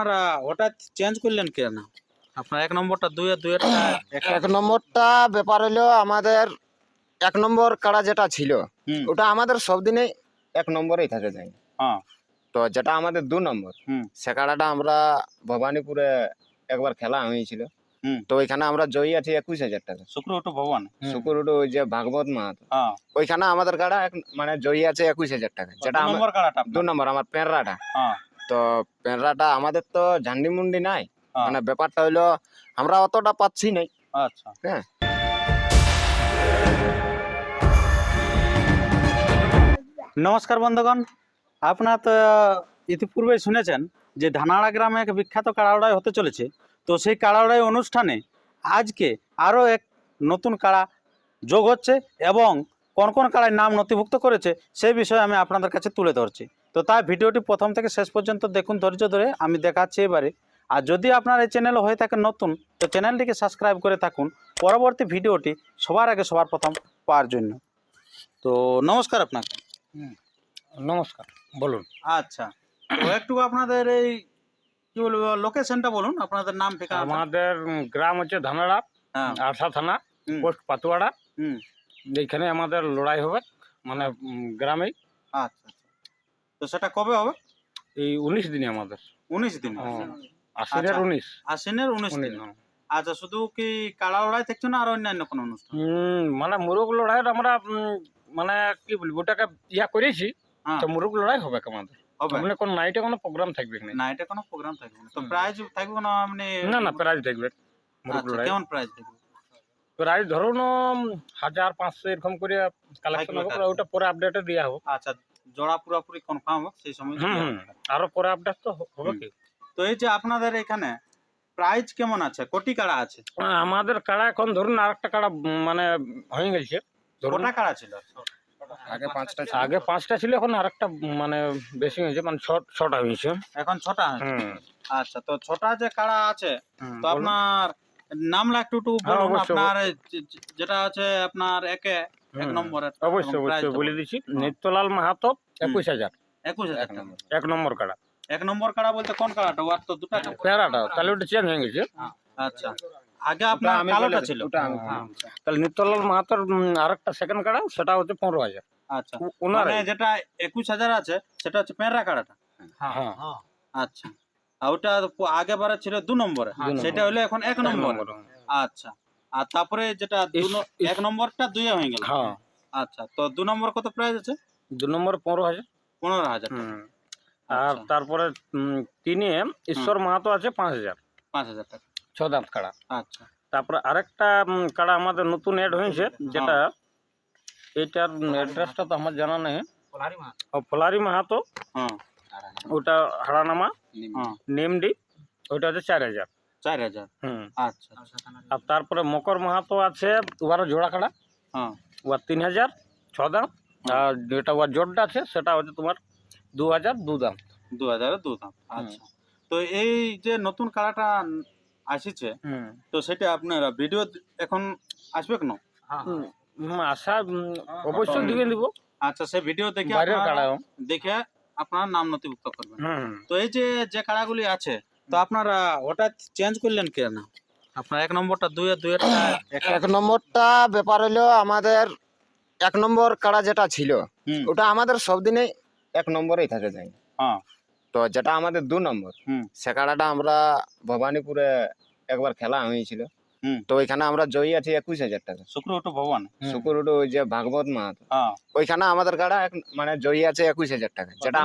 আপনারা হঠাৎ চেঞ্জ করলেন কেন? আপনার এক নম্বরটা দুই আর দুই এক নম্বরটা ব্যাপার হলো আমাদের এক নম্বর কাড়া যেটা ছিল ওটা আমাদের সব দিনে এক নম্বরেই থাকে যায়। হ্যাঁ। তো যেটা আমাদের দু নম্বর সে কাড়াটা আমরা ভবানীপুরে একবার খেলা হয়েছিল। তো ওইখানে আমরা জয়ী আছি একুশ হাজার টাকা। শুক্র ওটা ভগবান শুকুরুটো ওই যে ভাগবত মাহাতো। হ্যাঁ। ওইখানে আমাদের কাড়া মানে জয়ী আছে একুশ হাজার টাকা। যেটা দু নম্বর আমার পেনরাটা হ্যাঁ। তো পেনরাটা আমাদের তো ঝান্ডি মুন্ডি নাই। হ্যাঁ। মানে ব্যাপারটা হইল আমরা অতটা পাচ্ছি নাই। আচ্ছা। হ্যাঁ। নমস্কার বন্ধুগণ। আপনার তো ইতিপূর্বে শুনেছেন যে ধানাড়া গ্রামে এক বিখ্যাত কাড়াওড়াই হতে চলেছে। তো সেই কাড়াওড়াই অনুষ্ঠানে আজকে আরও এক নতুন কাড়া যোগ হচ্ছে এবং কোন কোন কাড়ায় নাম নথিভুক্ত করেছে সেই বিষয়ে আমি আপনাদের কাছে তুলে ধরছি। তো তাই ভিডিওটি প্রথম থেকে শেষ পর্যন্ত দেখুন ধৈর্য ধরে আমি দেখাচ্ছি এবারে। আর যদি আপনার এই চ্যানেল হয়ে থাকে নতুন তো চ্যানেলটিকে সাবস্ক্রাইব করে থাকুন। পরবর্তী ভিডিওটি সবার আগে সবার প্রথম পাওয়ার জন্য। তো নমস্কার আপনাকে। নমস্কার বলুন। আচ্ছা তো একটু আপনাদের এই কি বলব লোকেশনটা বলুন আপনাদের নাম ঠিকানা আমাদের গ্রাম হচ্ছে ধানাড়া হ্যাঁ। আরসা থানা পোস্ট পাতুয়াড়া। হুম, এইখানে আমাদের লড়াই হবে মানে গ্রামেই। আচ্ছা আচ্ছা। তো সেটা কবে হবে? এই উনিশ দিনে আমাদের। উনিশ দিন। হ্যাঁ। আশ্বিনের আচ্ছা। উনিশ। আশ্বিনের উনিশ দিন। আচ্ছা শুধু কি কাড়া লড়াই থাকছে না আর অন্যান্য কোনো অনুষ্ঠান? মানে মুরগ লড়াইয়ের আমরা মানে কি বলব ওটাকে ইয়া করেছি হ্যাঁ। তো মুরগ লড়াই হবে আমাদের? মানে কোন নাইটে কোনো প্রোগ্রাম থাকবে না না এটা কোনো প্রোগ্রাম থাকবে না। তো প্রাইজ থাকবে না মানে না না প্রাইজ থাকবে। মুরগ আচ্ছা, লড়াই। কেমন প্রাইজ থাকবে? প্রাইজ ধরুন হাজার পাঁচশো এরকম করে কালেকশন হবে ওটা পরে আপডেটে দেওয়া হবে। আচ্ছা জোড়া পুরোপুরি কনফার্ম হোক সেই সময় আরও পরে আপডেট তো হবে কি? তো এই যে আপনাদের এখানে প্রাইস কেমন আছে? কোটি কাড়া আছে? আমাদের কাড়া এখন ধরুন আর একটা কাড়া মানে হয়ে গেছে। কোটা কাড়া ছিল? আগে পাঁচটা ছিল। আগে পাঁচটা ছিল এখন আরেকটা মানে বেশি হয়েছে মানে ছ- ছটা হয়েছে। এখন ছটা হয়েছে। আচ্ছা তো ছটা যে কাড়া আছে হুম, তো আপনার নামলা একটু একটু হ্যাঁ, বলুন আপনার যে- যে- যেটা আছে আপনার একে এক নম্বরের অবশ্যই অবশ্যই বলে দিচ্ছি নিত্যলাল মাহাতো একুশ হাজার। একুশ হাজার এক নম্বর। কাড়া। এক নম্বর কাড়া বলতে কোন কাড়াটা? ওর তো দুটা কাড়া। প্যারাটা তাহলে ওটা চেঞ্জ হয়ে গেছে। আচ্ছা। আগে আপনার কালোটা ছিল। ওটা আমি হ্যাঁ, তাহলে নিত্যলাল মাহাতোর আর সেকেন্ড কাড়া সেটা হচ্ছে পনেরো হাজার। আচ্ছা। ওনার মানে যেটা একুশ হাজার আছে সেটা হচ্ছে কাড়াটা। হ্যাঁ আচ্ছা। আর ওটা আগে বারে ছিল দু নম্বরে। সেটা হলো এখন এক নম্বর। আচ্ছা। আর তারপরে যেটা এক নম্বরটা দুই হয়ে গেল? হ্যাঁ। আচ্ছা তো দু নম্বর কত প্রাইস আছে? দু নম্বর পনেরো হাজার। পনেরো হাজার আর আচ্ছা, তারপরে তিনে ঈশ্বর মাহাতো আছে পাঁচ হাজার। পাঁচ হাজার টাকা। ছ দাঁত কাড়া। আচ্ছা। তারপরে আরেকটা কাড়া আমাদের নতুন অ্যাড হয়েছে যেটা এটার অ্যাড্রেসটা তো আমার জানা নেই। ও ফলারি মাহাতো। ওটা হারানামা হ্যাঁ নেমডি ওইটা হচ্ছে চার হাজার। চার হাজার। হুম। আচ্ছা আর তারপরে মকর মাহাতো আছে ওয়ারও জোড়া কাড়া হ্যাঁ। ওয়ার তিন হাজার ছ দাম আর যেটা ওয়ার জোরটা আছে সেটা হচ্ছে তোমার দু হাজার দু দাম দু হাজার দু দাম আচ্ছা। তো এই যে নতুন কাড়াটা আসিছে হুম। তো সেটা আপনার ভিডিও এখন আসবে কেন? হুম, আশা অবশ্যই দিকে দিব আচ্ছা সে ভিডিও দেখে দেখে আপনার নাম নথিভুক্ত করবেন। হুম। তো এই যে যে কাড়াগুলি আছে তো আপনারা হঠাৎ চেঞ্জ করলেন কেন? আপনার এক নম্বরটা দুই আর দুই এক নম্বরটা ব্যাপার হলো আমাদের এক নম্বর কাড়া যেটা ছিল ওটা আমাদের সব দিনে এক নম্বরেই থাকে যায়। হ্যাঁ। তো যেটা আমাদের দু নম্বর সে কাড়াটা আমরা ভবানীপুরে একবার খেলা হয়েছিল। তো ওইখানে আমরা জয়ী আছি একুশ হাজার টাকা। শুক্র ওটা ভগবান শুকুরুটো ওই যে ভাগবত মাহাতো। হ্যাঁ। ওইখানে আমাদের কাড়া মানে জয়ী আছে একুশ হাজার টাকা। যেটা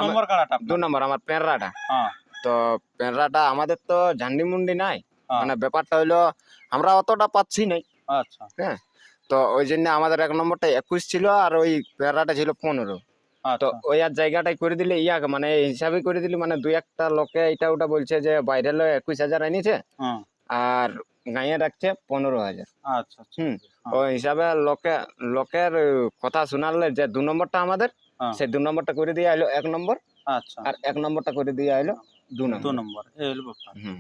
দু নম্বর আমার পেনরাটা। হ্যাঁ। তো পেনরাটা আমাদের তো ঝান্ডি মুন্ডি নাই। হ্যাঁ। মানে ব্যাপারটা হইল আমরা অতটা পাচ্ছি নাই। আচ্ছা। তো ওই জন্য আমাদের এক নম্বরটা একুশ ছিল আর ওই পেয়ারাটা ছিল পনেরো। তো আচ্ছা। ওই আর জায়গাটাই করে দিলে ইয়াকে মানে হিসাবে করে দিলে মানে দুই একটা লোকে এটা ওটা বলছে যে বাইরে লো একুশ হাজার আনিছে হ্যাঁ। আর গাঁয়ে রাখছে পনেরো হাজার। আচ্ছা আচ্ছা। হুম হ্যাঁ। ওই হিসাবে লোকে লোকের কথা শোনালে যে দু নম্বরটা আমাদের হ্যাঁ। সেই দু নম্বরটা করে দিয়ে আইলো এক নম্বর। আচ্ছা। আর এক নম্বরটা করে দিয়ে আইলো দু দু নম্বর। নম্বর এই হলো ব্যাপার। হুম।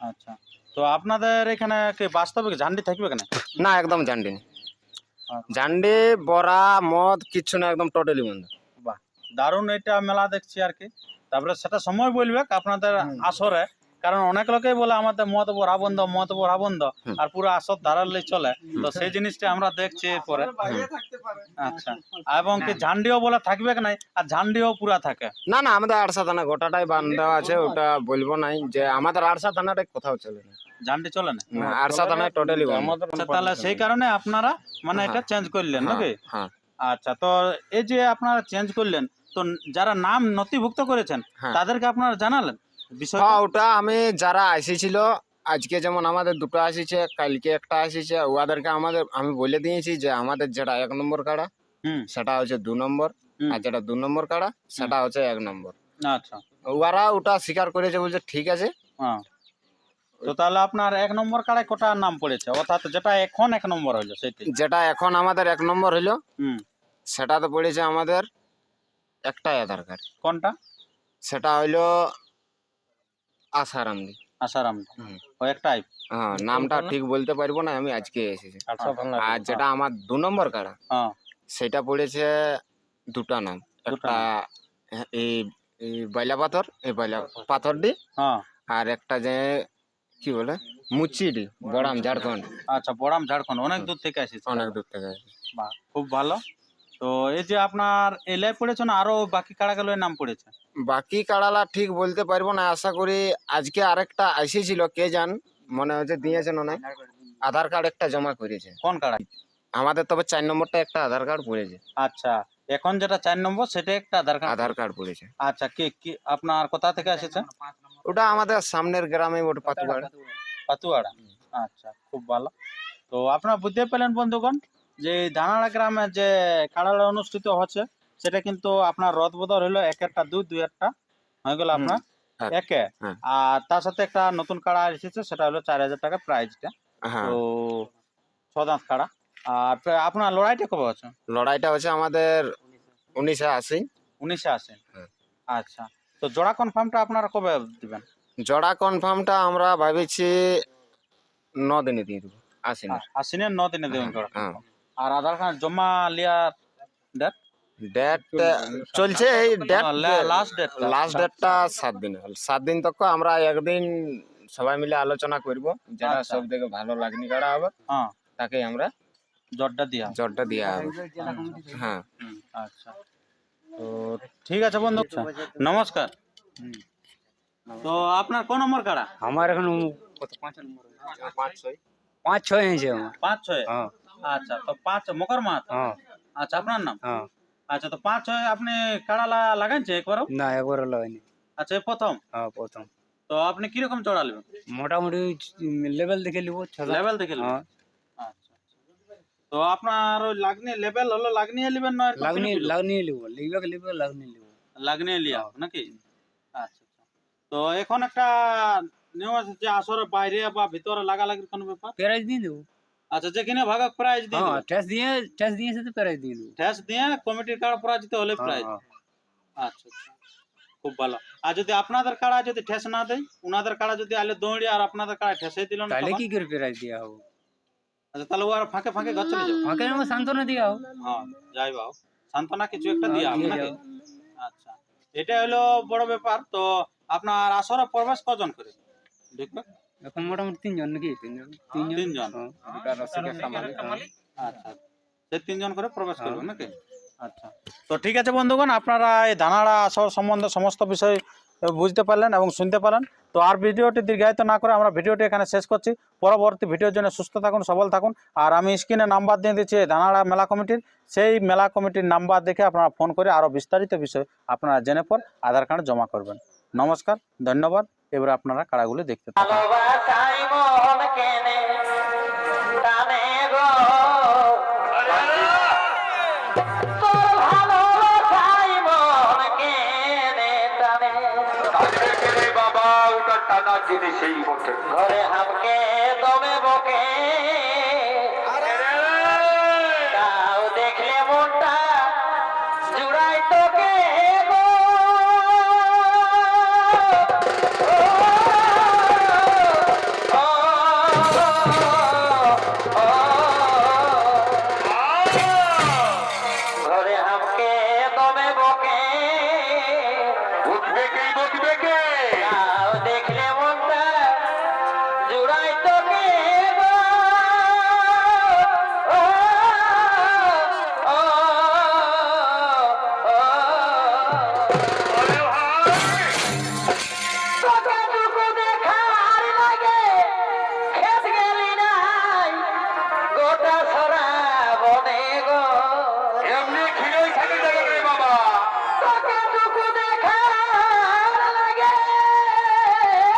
আচ্ছা তো আপনাদের এখানে কি বাস্তবিক ঝান্ডি থাকবে কেন না একদম ঝান্ডি ঝান্ডি আচ্ছা। বড়া মদ কিচ্ছু না একদম টোটালি বন্ধ। দারুণ এটা মেলা দেখছি আর কি। তারপরে সেটা সময় বলবে আপনাদের। আসরে। কারণ অনেক লোকেই বলে আমাদের মত বরাবন্ধ মত বরাবন্ধ হুম। আর পুরো আসর ধারালে চলে। তো সেই জিনিসটা আমরা দেখছি এরপরে। আচ্ছা। এবং কি ঝান্ডিও বলে থাকবে নাই? আর ঝান্ডিও পুরা থাকে। না না আমাদের আড়সা থানা গোটাটাই বান দেওয়া আছে ওটা বলব নাই যে আমাদের আড়সা থানাটা কোথাও চলে না। ঝান্ডি চলে না? না, আড়সা থানায় টোটালি আচ্ছা তাহলে সেই কারণে আপনারা মানে এটা চেঞ্জ করলেন নাকি? হ্যাঁ আচ্ছা তো এই যে আপনারা চেঞ্জ করলেন তো যারা নাম নথিভুক্ত করেছেন হ্যাঁ। তাদেরকে আপনারা জানালেন? হ্যাঁ ওটা আমি যারা এসেছিল আজকে যেমন আমাদের দুটো আসিছে কালকে একটা আসিছে ওদেরকে আমাদের আমি বলে দিয়েছি যে আমাদের যেটা এক নম্বর কাড়া হুম। সেটা হচ্ছে দু নম্বর আর যেটা দু নম্বর কাড়া সেটা হচ্ছে এক নম্বর। আচ্ছা। ওরা ওটা স্বীকার করেছে বলছে ঠিক আছে। হ্যাঁ। তো তাহলে আপনার এক নম্বর কার্ডে কটা নাম পড়েছে? অর্থাৎ যেটা এখন এক নম্বর হইল সেটাই যেটা এখন আমাদের এক নম্বর হইল হুম। সেটাতে পড়েছে আমাদের একটাই আধার কার্ড। কোনটা? সেটা হইল আসারামদি আসারাম ও একটাই হ্যাঁ নামটা ঠিক বলতে পারব না আমি আজকে এসেছি। আর যেটা আমার দু নম্বর কাড়া হ্যাঁ। সেটা পড়েছে দুটা নাম। একটা এই এই বাইলা পাথর এই বাইলা পাথরডি হ্যাঁ। আর একটা যে কি বলে? মুচিডি বড়াম ঝাড়খণ্ড। আচ্ছা বড়াম ঝাড়খণ্ড অনেক দূর থেকে আসিস অনেক দূর থেকে বাহ খুব ভালো। তো এই যে আপনার এলাই পড়েছে না আরও বাকি কাড়াগুলোর নাম পড়েছে? বাকি কাড়ালা ঠিক বলতে পারব না আশা করি আজকে আরেকটা এসেছিল কে জান? মনে হচ্ছে দিয়েছেন না আধার কার্ড একটা জমা করেছে। কোন কাড়া? আমাদের তবে চার নম্বরটা একটা আধার কার্ড পড়েছে। আচ্ছা এখন যেটা চার নম্বর সেটা একটা আধার কার্ড আধার কার্ড পড়েছে। আচ্ছা কি কি আপনার কোথা থেকে এসেছে? ওটা আমাদের সামনের গ্রামে ওটা পাতুয়াড়। পাতুয়াড়া। আচ্ছা খুব ভালো। তো আপনারা বুঝতে পেলেন বন্ধুগণ যে ধানাড়া গ্রামে যে কাড়াড়া অনুষ্ঠিত হচ্ছে সেটা কিন্তু আপনার রথ বদল হলো এক একটা দুই দুই একটা হয়ে গেল আপনার হ্যাঁ। একে। হ্যাঁ। আর তার সাথে একটা নতুন কাড়া এসেছে সেটা হলো চার হাজার টাকা প্রাইজটা হ্যাঁ। তো ছ দাঁত কাড়া। আর আপনার লড়াইটা কবে আছে লড়াইটা হচ্ছে আমাদের উনিশে আশি। উনিশে আছে হ্যাঁ। আচ্ছা তো জোড়া কনফার্মটা আপনারা কবে দিবেন? জোড়া কনফার্মটা আমরা ভাবিছি ন দিনে দিয়ে দেবো আশি না আশ্বিনের ন দিনে দেবেন জোড়া আর আধার কার্ড জমা লিয়ার ডেট ডেট চলছে এই ডেট লাস্ট ডেট লাস্ট ডেটটা সাত দিন হল। সাত দিন তক আমরা একদিন সবাই মিলে আলোচনা করব। যেটা আচ্ছা। সব থেকে ভালো লাগনি কাড়া হবে হ্যাঁ। তাকে আমরা জটটা দিয়া। জটটা দেওয়া হবে। হ্যাঁ। হুম, আচ্ছা। তো ঠিক আছে বন্ধু। আচ্ছা, নমস্কার। তো আপনার কোন নম্বর কাড়া? আমার এখন কত পাঁচ নম্বর পাঁচ ছয়। পাঁচ ছয় হয়েছে আমার। পাঁচ ছয়? হ্যাঁ। আচ্ছা তো পাঁচ মকর মাত হ্যাঁ। আচ্ছা আপনার নাম? হ্যাঁ। আচ্ছা তো পাঁচ ছয় আপনি কাড়া লা- লাগাইছে একবারও না একবার লাগাইনি আচ্ছা এই প্রথম হ্যাঁ প্রথম তো আপনি কীরকম চড়া নেবেন মোটামুটি লেভেল দেখে নিব ছটা লেভেল দেখে নেবেন হ্যাঁ আচ্ছা আচ্ছা। তো আপনার ওই লাগনি লেভেল হলো লাগনি নেবেন না এরকম লাগনি কিলো কিলো? লাগনি লিব লিখবে লিখবে লাগনি লিব লাগনি লিয়া নাকি আচ্ছা আচ্ছা তো এখন একটা নিয়ম আছে যে আসরের বাইরে বা ভিতরে লাগালাগির কোনো ব্যাপার প্রাইজ দিয়ে দেবো আচ্ছা যেখানে ভাগক প্রাইজ দিয়ে হ্যাঁ টেস্ট দিয়ে টেস্ট দিয়েছে তো প্রাইজ দিয়ে দেবো। ঠেস দিয়ে কমিটির কার্ড পরাজিত হলে হ্যাঁ, প্রাইজ হ্যাঁ। আচ্ছা আচ্ছা। খুব ভালো। আর যদি আপনাদের কাড়া যদি ঠেস না দেয় উনাদের কাড়া যদি আলে দৌড়ি আর আপনাদের কাড়া ঠেসে দিল না তাহলে তখন? কি করে প্রাইজ দেওয়া হবে? আচ্ছা তাহলে ও আর ফাঁকে ফাঁকে ঘর চলে যাবে। ফাঁকে আমার সান্ত্বনা দেওয়া হবে। হ্যাঁ যাই বাও সান্ত্বনা কিছু একটা দিয়া হ্যাঁ, হবে দিয়ে নাকি? যাও। আচ্ছা। এটা হলো বড় ব্যাপার। তো আপনার আসরে প্রবেশ কজন করে? ঢুকবে এখন মোটামুটি তিনজন নাকি? তিনজন? তিনজন? তিনজন। দুটা রসিক মালিক আচ্ছা সেই তিনজন করে প্রবেশ হ্যাঁ। করবে নাকি? আচ্ছা। তো ঠিক আছে বন্ধুগণ আপনারা এই ধানাড়া আসর সম্বন্ধে সমস্ত বিষয় বুঝতে পারলেন এবং শুনতে পারলেন। তো আর ভিডিওটি দীর্ঘায়িত না করে আমরা ভিডিওটি এখানে শেষ করছি। পরবর্তী ভিডিওর জন্য সুস্থ থাকুন সবল থাকুন। আর আমি স্ক্রিনে নাম্বার দিয়ে দিচ্ছি ধানাড়া মেলা কমিটির। সেই মেলা কমিটির নাম্বার দেখে আপনারা ফোন করে আরও বিস্তারিত বিষয় আপনারা জেনে পর আধার কার্ড জমা করবেন। নমস্কার ধন্যবাদ। এবার আপনারা কাড়াগুলি দেখতে থাকুন। ভালোবাসাই মন কেনে টানে গো। তোর ভালোবাসাই মন কেনে টানে। বাবা ওটা টানা জিনিস এই ঘরে হামকে দমে বকে।